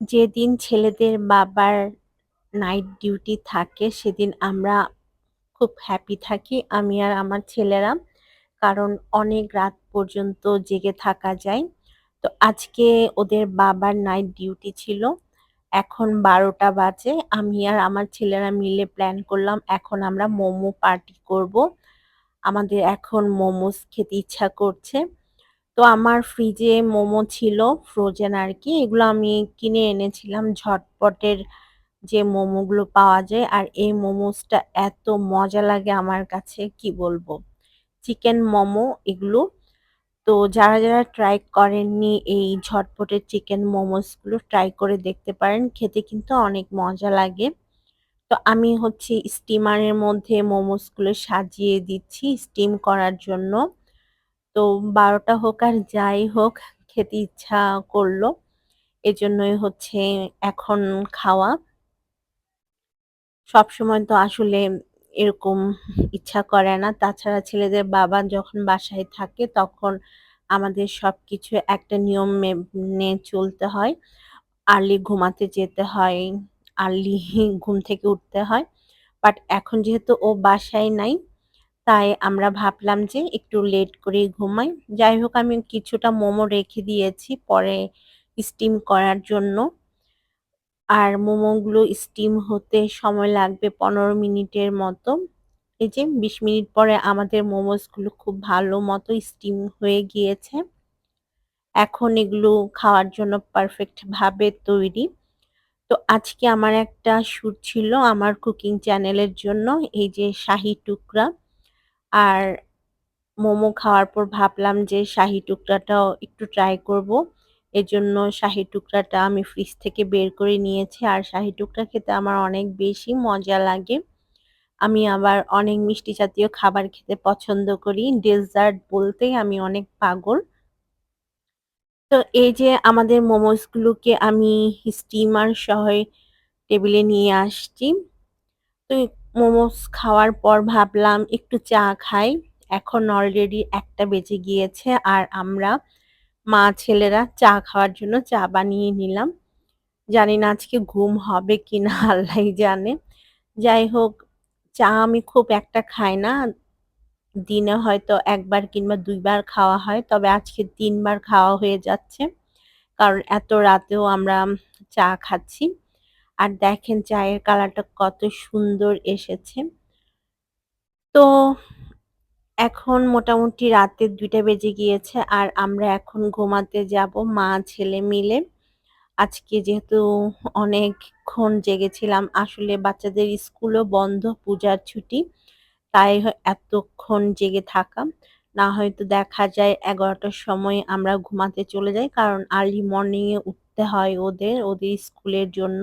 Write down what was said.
যেদিন ছেলেদের বাবার নাইট ডিউটি থাকে, সেদিন আমরা খুব হ্যাপি থাকি, আমি আর আমার ছেলেরা। কারণ অনেক রাত পর্যন্ত জেগে থাকা যায়। তো আজকে ওদের বাবার নাইট ডিউটি ছিল। এখন বারোটা বাজে। আমি আর আমার ছেলেরা মিলে প্ল্যান করলাম, এখন আমরা মোমো পার্টি করব। আমাদের এখন মোমোস খেতে ইচ্ছা করছে। তো আমার ফ্রিজে মোমো ছিল ফ্রোজেন আর কি এগুলো আমি কিনে এনেছিলাম ঝটপটের যে মোমোগুলো পাওয়া যায়। আর এই মোমোসটা এত মজা লাগে আমার কাছে, কি বলব? চিকেন মোমো এগুলো। তো যারা যারা ট্রাই করেননি এই ঝটপটের চিকেন মোমোসগুলো ট্রাই করে দেখতে পারেন। খেতে কিন্তু অনেক মজা লাগে। তো আমি হচ্ছে স্টিমারের মধ্যে মোমোসগুলো সাজিয়ে দিচ্ছি স্টিম করার জন্য। তো বারোটা হোক আর যাই হোক খেতে ইচ্ছা করল। এজন্যই হচ্ছে এখন খাওয়া। সবসময় তো আসলে এরকম ইচ্ছা করে না। তাছাড়া ছেলেদের বাবা যখন বাসায় থাকে তখন আমাদের সব কিছু একটা নিয়ম মেনে চলতে হয়। আর্লি ঘুমাতে যেতে হয়, আর্লি ঘুম থেকে উঠতে হয়। বাট এখন যেহেতু ও বাসায় নাই তাই আমরা ভাবলাম যে একটু লেট করে ঘুমাই। যাই হোক আমি কিছুটা মোমো রেখে দিয়েছি পরে স্টিম করার জন্য। আর মোমোগুলো স্টিম হতে সময় লাগবে পনেরো মিনিটের মতো। এই যে বিশ মিনিট পরে আমাদের মোমোসগুলো খুব ভালো মতো স্টিম হয়ে গিয়েছে। এখন এগুলো খাওয়ার জন্য পারফেক্ট ভাবে তৈরি। তো আজকে আমার একটা শ্যুট ছিল আমার কুকিং চ্যানেলের জন্য, এই যে শাহি টুকরা। আর মোমো খাওয়ার পর ভাবলাম যে শাহি টুকরাটাও একটু ট্রাই করব। এজন্য শাহি টুকরাটা আমি ফ্রিজ থেকে বের করে নিয়েছি। আর শাহি টুকরা খেতে আমার অনেক বেশি মজা লাগে। আমি আবার অনেক মিষ্টি জাতীয় খাবার খেতে পছন্দ করি। ডেজার্ট বলতেই আমি অনেক পাগল। তো এই যে আমাদের মোমোসগুলোকে আমি স্টিমার সহ টেবিলে নিয়ে আসছি। তো মোমোস খাওয়ার পর ভাবলাম একটু চা খাই। এখন অলরেডি একটা বেজে গিয়েছে আর আমরা মা ছেলেরা চা খাওয়ার জন্য চা বানিয়ে নিলাম। জানি না আজকে ঘুম হবে কি না আল্লাহ জানে। যাই হোক, চা আমি খুব একটা খাই না। দিনে হয়তো একবার কিংবা দুইবার খাওয়া হয়, তবে আজকে তিনবার খাওয়া হয়ে যাচ্ছে। কারণ এত রাতেও আমরা চা খাচ্ছি। আর দেখেন চায়ের কালারটা কত সুন্দর এসেছে। তো এখন মোটামুটি রাতে দুইটা বেজে গিয়েছে আর আমরা এখন ঘুমাতে যাব মা, ছেলে মিলে। আজকে যেহেতু অনেকক্ষণ জেগেছিলাম, আসলে বাচ্চাদের স্কুলও বন্ধ, পূজার ছুটি, তাই এতক্ষণ জেগে থাকা। না হয়তো দেখা যায় এগারোটার সময় আমরা ঘুমাতে চলে যাই, কারণ আর্লি মর্নিংয়ে উঠতে হয় ওদের ওদের স্কুলের জন্য।